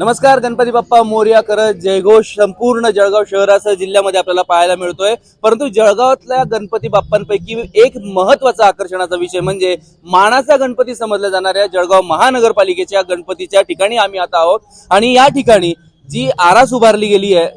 नमस्कार गणपती बाप्पा मोर्या करत जयघोष संपूर्ण जळगाव शहरासह जिल्ह्यामध्ये आपल्याला पाहायला मिळतोय. परंतु जळगावातल्या गणपती बाप्पांपैकी एक महत्त्वाचा आकर्षणाचा विषय म्हणजे मानाचा गणपती समजल्या जाणाऱ्या जळगाव महानगरपालिकेच्या गणपतीच्या ठिकाणी आम्ही आता आहोत. आणि या ठिकाणी जी आरास उभारली गेली आहे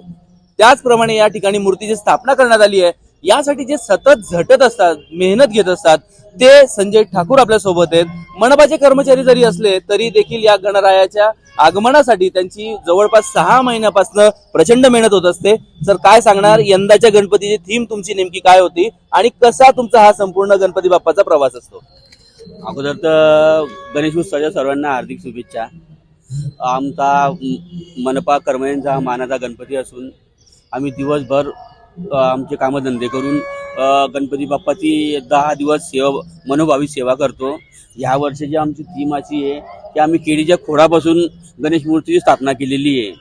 त्याचप्रमाणे या ठिकाणी मूर्तीची स्थापना करण्यात आली आहे. यासाठी जे सतत झटत असतात मेहनत घेत असतात ते संजय ठाकूर आपल्यासोबत आहेत. मनपाचे कर्मचारी जरी असले तरी देखील या गणरायाच्या आगमनासाठी त्यांची जवळपास सहा महिन्यापासून प्रचंड मेहनत होत असते. सर काय सांगणार? यंदाच्या गणपतीची थीम तुमची नेमकी काय होती? आणि कसा तुमचा हा संपूर्ण गणपती बाप्पाचा प्रवास असतो? अगोदर तर गणेश उत्सवाच्या सर्वांना हार्दिक शुभेच्छा. आमचा मनपा कर्मयांचा मानाचा गणपती असून आम्ही दिवसभर आमचे कामधंदे करून गणपती बाप्पाची दहा दिवस सेवा मनोभावी सेवा करतो. ह्या वर्षाची आमची थीम अशी आहे की आम्ही केळीच्या खोडापासून गणेश मूर्तीची स्थापना केलेली आहे.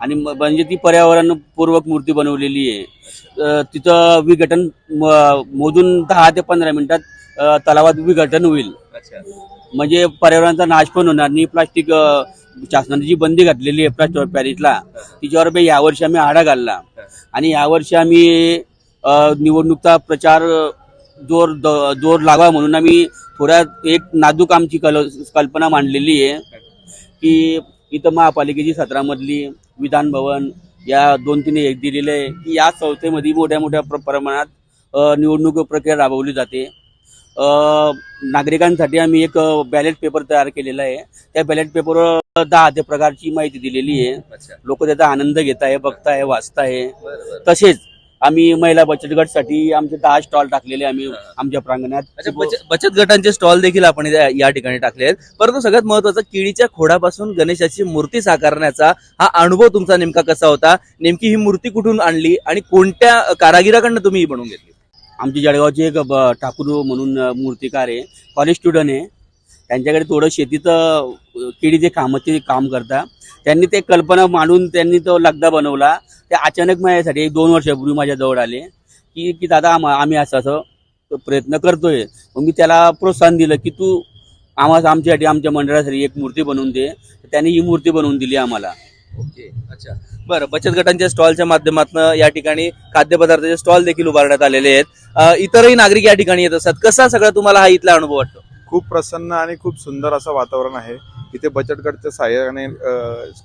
आणि म्हणजे ती पर्यावरणपूर्वक मूर्ती बनवलेली आहे. तिथं विघटन मोजून दहा ते पंधरा मिनिटात तलावात विघटन होईल. म्हणजे पर्यावरणाचा नाश पण होणार नाही. प्लास्टिक शासनाने जी बंदी घातलेली आहे प्लास्टिक पॅरिसला तिच्यावर बी यावर्षी आम्ही आढा घालला. आणि यावर्षी आम्ही अ, निवडणूकचा प्रचार जोर द- जोर लावा म्हणून आम्ही थोड्या एक नाजूक आमची कल कल्पना मांडलेली आहे की इथं महापालिकेची सत्रामधली विधान भवन या दोन तीन एक दिलेले आहे की या संस्थेमध्ये मोठ्या मोठ्या प्र- प्रमाणात निवडणूक प्रक्रिया राबवली जाते. नागरिकांसाठी आम्ही एक बॅलेट पेपर तयार केलेला आहे. त्या बॅलेट पेपरवर दहा ते प्रकारची माहिती दिलेली आहे. लोक त्याचा आनंद घेत आहे बघताय वाचताय. तसेच आम्ही महिला बचत गटसाठी आमचे दहा स्टॉल टाकलेले आम्ही आमच्या प्रांगणात. बचत गटांचे स्टॉल देखील आपण या ठिकाणी टाकले आहेत. परंतु सगळ्यात महत्त्वाचा केळीच्या खोडापासून गणेशाची मूर्ती साकारण्याचा हा अनुभव तुमचा नेमका कसा होता? नेमकी ही मूर्ती कुठून आणली? आणि कोणत्या कारागिराकडनं तुम्ही ही बनवून घेतली? आमच्या जळगावचे एक ठाकूर म्हणून मूर्तिकार आहे. कॉलेज स्टुडंट आहे. त्यांच्याकडे थोडं शेतीचं केळीचे कामाचे काम करता त्यांनी ते कल्पना मांडून त्यांनी तो लगदा बनवला. ते अचानक माझ्यासाठी एक दोन वर्षापूर्वी माझ्याजवळ आले. की की दादा आम- आम्ही असं असं प्रयत्न करतोय. मग मी त्याला प्रोत्साहन दिलं की तू आम्हाला आमच्यासाठी आमच्या मंडळासाठी एक मूर्ती बनवून दे. त्यांनी ही मूर्ती बनवून दिली आम्हाला. ओके अच्छा. बरं बचत गटांच्या स्टॉलच्या माध्यमातून या ठिकाणी खाद्यपदार्थाचे स्टॉल देखील उभारण्यात आलेले आहेत. इतरही नागरिक या ठिकाणी येत असतात. कसा सगळा तुम्हाला हा इथला अनुभव वाटतो? खूप प्रसन्न आणि खूप सुंदर असं वातावरण आहे. इथे बचत गटच्या सहाय्याने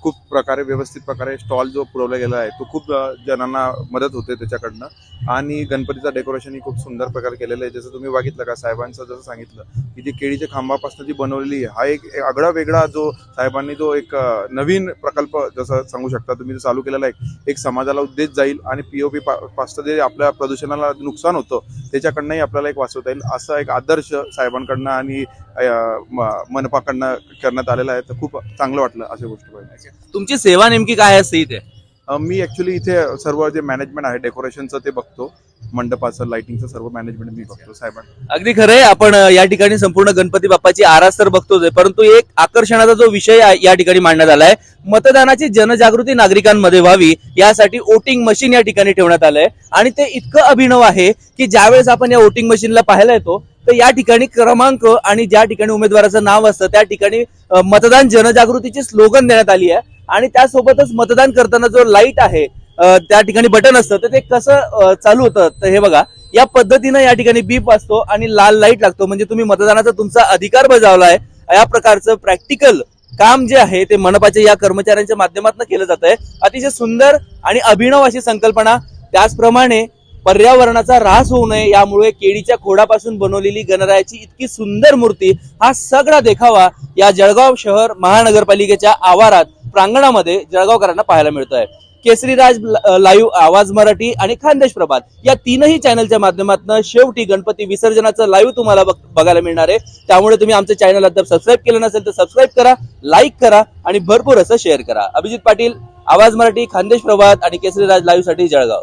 खूप प्रकारे व्यवस्थित प्रकारे स्टॉल जो पुरवला गेला आहे तो खूप जणांना मदत होते त्याच्याकडनं. आणि गणपतीचं डेकोरेशनही खूप सुंदर प्रकारे केलेलं आहे. जसं तुम्ही बघितलं का साहेबांचं जसं सांगितलं की जी केळीच्या खांबापासून जी बनवलेली आहे हा एक एक आगळा वेगळा जो साहेबांनी जो एक नवीन प्रकल्प जसं सांगू शकता तुम्ही जो चालू केलेला आहे. एक समाजाला उद्देश जाईल आणि पी ओ पीओपी पासून जे आपल्या प्रदूषणाला नुकसान होतं त्याच्याकडनंही आपल्याला एक वाचवता येईल असा एक आदर्श साहेबांकडनं आणि म- मनपाकडनं करण्यात आला आलेला आहे तर खूप चांगलं वाटलं अशा गोष्टी पाहिजे. तुमची सेवा नेमकी काय असते इथे? मी ऍक्च्युली इथे सर्व जे मॅनेजमेंट आहे डेकोरेशनचं ते बघतो. मंडपाचं लाइटिंगचं सर्व मॅनेजमेंट मी बघतो साहेबांना. अगदी खरंय आपण अ, या ठिकाणी संपूर्ण गणपती बाप्पाची आरास तर बघतोच आहे परंतु एक आकर्षणाचा जो विषय आ- या ठिकाणी मांडण्यात आलाय मतदानाची जनजागृती नागरिकांमध्ये व्हावी यासाठी वोटिंग मशीन या ठिकाणी ठेवण्यात आलंय. आणि ते इतकं अभिनव आहे की ज्यावेळेस आपण या वोटिंग मशीनला पाहायला येतो तर या ठिकाणी क्रमांक आणि ज्या ठिकाणी उमेदवाराचं नाव असतं त्या ठिकाणी अ, मतदान जनजागृतीची स्लोगन देण्यात आली आहे. आणि त्यासोबतच मतदान करताना जो लाइट आहे त्या ठिकाणी बटन असतं तर ते कसं चालू होतं तर हे बघा. या पद्धतीनं या ठिकाणी बीप असतो आणि लाल लाइट लागतो. म्हणजे तुम्ही मतदानाचा तुमचा अधिकार बजावलाय. या प्रकारचं प्रॅक्टिकल काम जे आहे ते मनपाच्या या कर्मचाऱ्यांच्या माध्यमातून केलं जात आहे अतिशय सुंदर आणि अभिनव अशी संकल्पना. त्याचप्रमाणे पर्यावरणाचा ऱ्हास होऊ नये यामुळे केळीच्या खोडापासून बनवलेली गणरायाची इतकी सुंदर मूर्ती हा सगळा देखावा या जळगाव शहर महानगरपालिकेच्या आवारात प्रांगणामध्ये जळगावकरांना पाहायला मिळतोय. केसरीराज लाईव्ह आवाज मराठी आणि खानदेश प्रभात या तीनही चॅनलच्या माध्यमातून शेवटी गणपती विसर्जनाचं लाईव्ह तुम्हाला बघ- बघायला मिळणार आहे. त्यामुळे तुम्ही आमचं चॅनल अद्याप सबस्क्राईब केलं नसेल तर सबस्क्राईब करा लाईक करा आणि भरपूर असं शेअर करा. अभिजित पाटील आवाज मराठी खानदेश प्रभात आणि केसरीराज लाईव्हसाठी जळगाव.